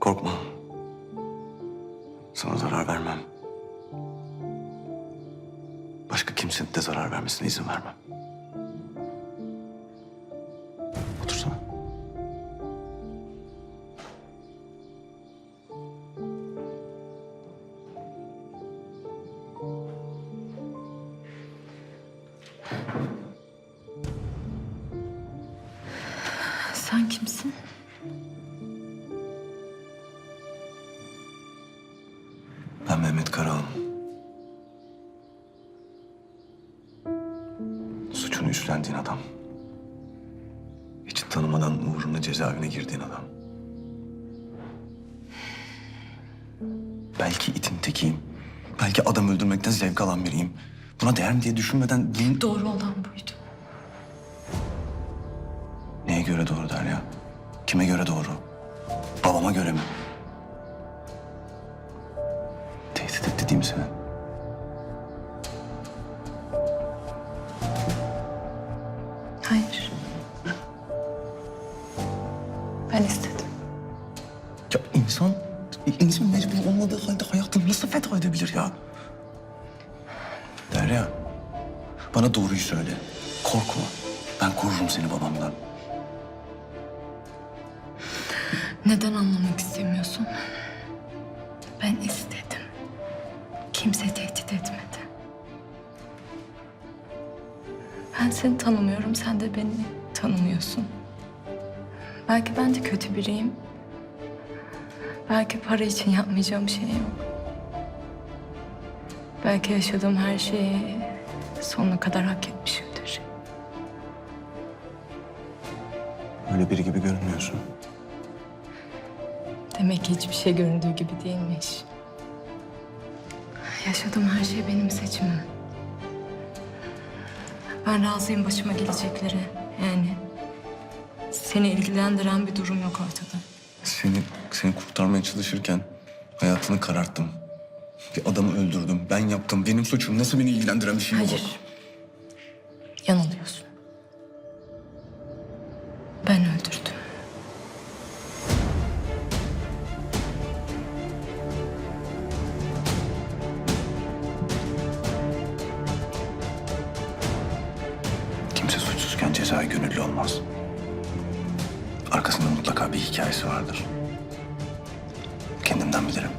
Korkma. Sana zarar vermem. Başka kimsenin de zarar vermesine izin vermem. Otursana. Sen kimsin? Suçunu üstlendiğin adam. Hiç tanımadan uğruna cezaevine girdiğin adam. Belki itin tekiyim. Belki adam öldürmekten zevk alan biriyim. Buna değer mi diye düşünmeden din... Doğru olan buydu. Neye göre doğru Derya? Kime göre doğru? Babama göre mi? Tehdit etti değil mi seni? Ben istedim. Ya insan, insan mecbur olmadığı halde hayatını nasıl feda edebilir ya? Derya, bana doğruyu söyle. Korkma. Ben korurum seni babamdan. Neden anlamak istemiyorsun? Ben istedim. Kimse tehdit etmedi. Ben seni tanımıyorum, sen de beni tanımıyorsun. Belki ben de kötü biriyim. Belki para için yapmayacağım şey yok. Belki yaşadığım her şeyi sonuna kadar hak etmişimdir. Öyle biri gibi görünmüyorsun. Demek ki hiçbir şey göründüğü gibi değilmiş. Yaşadığım her şey benim seçimim. Ben razıyım başıma geleceklere. Yani seni ilgilendiren bir durum yok ortada. Seni, seni kurtarmaya çalışırken hayatını kararttım. Bir adamı öldürdüm. Ben yaptım. Benim suçum. Nasıl beni ilgilendiren bir şey yok? Hayır. Yanılıyorsun. Ben öldürdüm. Kimse suçsuzken cezai gönüllü olmaz. Mutlaka bir hikayesi vardır. Kendimden bilirim.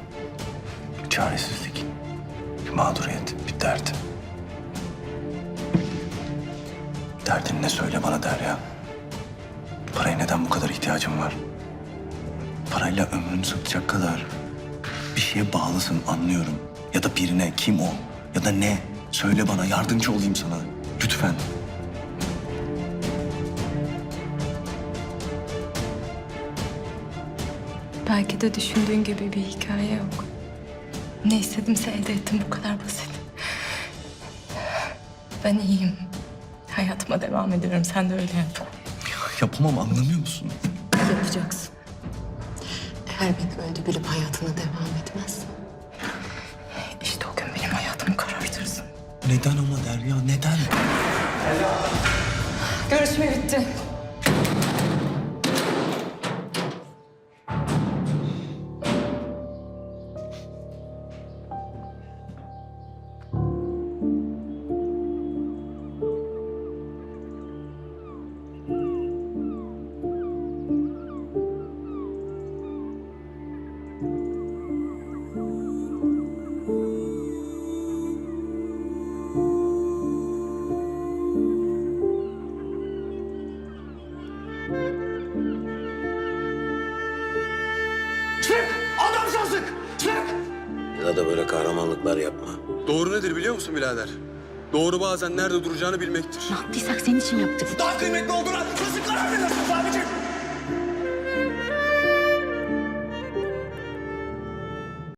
Bir çaresizlik, bir mağduriyet, bir dert. Derdin ne söyle bana Derya. Paraya neden bu kadar ihtiyacın var? Parayla ömrünü satacak kadar bir şeye bağlısın anlıyorum. Ya da birine kim o ya da ne? Söyle bana yardımcı olayım sana. Lütfen. Belki de düşündüğün gibi bir hikaye yok. Ne istedimse elde ettim bu kadar basit. Ben iyiyim. Hayatıma devam ediyorum. Sen de öyle yap. Yapamam anlamıyor musun? Yapacaksın. Eğer beni öldü bilip hayatına devam etmezsen İşte o gün benim hayatımı karartırsın. Neden ama Derya neden? Görüşme bitti. Ya da böyle kahramanlıklar yapma. Doğru nedir biliyor musun birader? Doğru bazen nerede duracağını bilmektir. ne yaptıysak senin için yaptık. Daha kıymetli olduğuna nasıl karar veriyorsunuz abicim?